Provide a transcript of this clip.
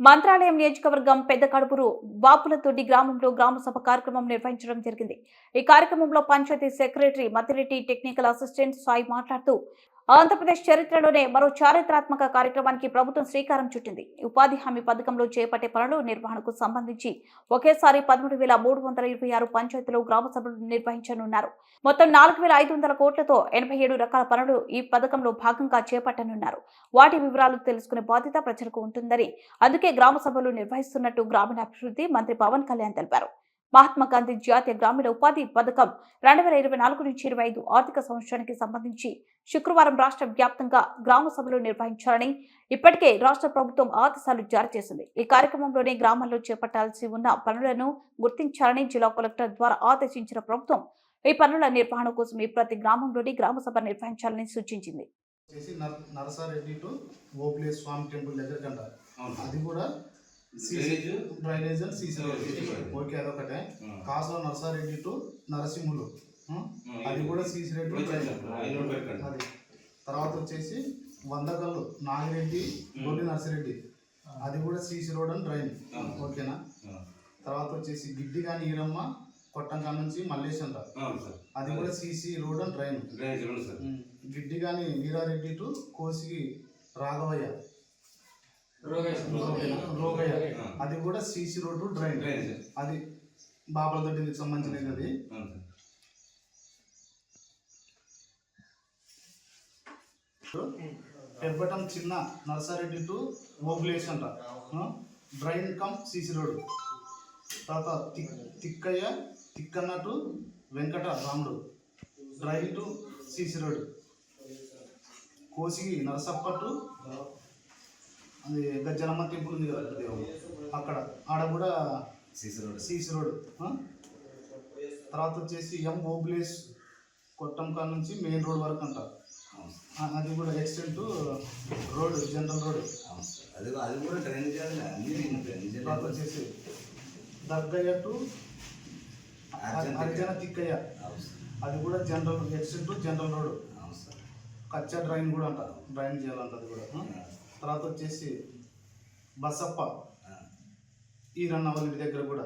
మంత్రాలయం నియోజకవర్గం పెద్ద కడుపురు బాపులతొడ్డి గ్రామంలో గ్రామ సభ కార్యక్రమం నిర్వహించడం జరిగింది. ఈ కార్యక్రమంలో panchayat secretary Mathireddy technical assistant Sai మాట్లాడుతూ ఆంధ్రప్రదేశ్ చరిత్రలోనే మరో చారిత్రాత్మక కార్యక్రమానికి ప్రభుత్వం శ్రీకారం చుట్టింది. ఉపాధి హామీ పథకంలో చేపట్టే పనులు నిర్వహణకు సంబంధించి ఒకేసారి పదమూడు వేల మూడు వందల ఇరవై ఆరు పంచాయతీలో గ్రామ సభలు నిర్వహించనున్నారు. మొత్తం నాలుగు వేల ఐదు వందల కోట్లతో ఎనభై ఏడు రకాల పనులు ఈ పథకంలో భాగంగా చేపట్టనున్నారు. వాటి వివరాలు తెలుసుకునే బాధ్యత ప్రజలకు ఉంటుందని అందుకే గ్రామ సభలు నిర్వహిస్తున్నట్టు గ్రామీణాభివృద్ధి మంత్రి పవన్ కళ్యాణ్ తెలిపారు. మహాత్మా గాంధీ జాతీయ గ్రామీణ ఉపాధి పథకం రెండు వేల ఇరవై నాలుగు నుంచి ఇరవై ఐదు ఆర్థిక సంవత్సరానికి సంబంధించి శుక్రవారం రాష్ట్ర వ్యాప్తంగా గ్రామ సభలు నిర్వహించాలని ఇప్పటికే రాష్ట్ర ప్రభుత్వం ఆదేశాలు జారీ చేసింది. ఈ కార్యక్రమంలోనే గ్రామాల్లో చేపట్టాల్సి ఉన్న పనులను గుర్తించాలని జిల్లా కలెక్టర్ ద్వారా ఆదేశించిన ప్రభుత్వం ఈ పనుల నిర్వహణ కోసం ఈ ప్రతి గ్రామంలోని గ్రామ సభ నిర్వహించాలని సూచించింది. నరసారెడ్డి టు స్వామి టెంపుల్ దగ్గర. అది కూడా drainage? CC road CC road. Okay అదొకటే. కాసులో నరసారెడ్డి టు నరసింహులు? అది కూడా సీసీ రోడ్ ఇప్పుడు వచ్చేసాం. ఐదు రోడ్లు పెట్టండి. అది. తర్వాత వచ్చేసి వందకల్లు నాగిరెడ్డి గొల్లి నర్సిరెడ్డి. అది కూడా సీసీ రోడ్ అండ్ డ్రైన్. ఓకేనా. తర్వాత వచ్చేసి గిడ్డి కానీ ఈరమ్మ కొట్టంకా నుంచి సార్. అది కూడా CC road and drain drainage రెండు సార్. గిడ్డి కానీ వీరారెడ్డి టు కోసిగి రాఘవయ్య. రోగయ్య. అది కూడా సీసీ రోడ్డు డ్రైన్ అది బాబల దొడ్డికి సంబంధించినది అది. పెబ్బటం చిన్న నర్సారెడ్డి టు ఓబులేష్ అంట? డ్రైన్ కమ్ సీసీ రోడ్ తర్వాత thick Thikkaiah Tikkanna to Venkata Ramudu. Drain to CC road Kosigi Narasappa to అది గజ్జలమ్మ టెంపుల్ ఉంది కదా దేవుడు. అక్కడ. ఆడ కూడా సీసీ రోడ్. CC road? తర్వాత వచ్చేసి ఎం ఓబులేష్ కొట్టంకా నుంచి మెయిన్ రోడ్ వరకు అంట. అది కూడా ఎక్స్టెంట్ రోడ్ జనరల్ రోడ్. అది అది కూడా డ్రైనేజ్ డ్రైనేజ్ తర్వాత వచ్చేసి దగ్గయ్య టు అర్జున్ తిక్కయ్య. అది కూడా జనరల్ ఎక్స్టెంట్ జనరల్ రోడ్. కచ్చా డ్రైన్ కూడా అంట. డ్రైన్ చేయాలంట అది కూడా? తర్వాత వచ్చేసి బసప్ప. ఈ రన్నవల్లి దగ్గర కూడా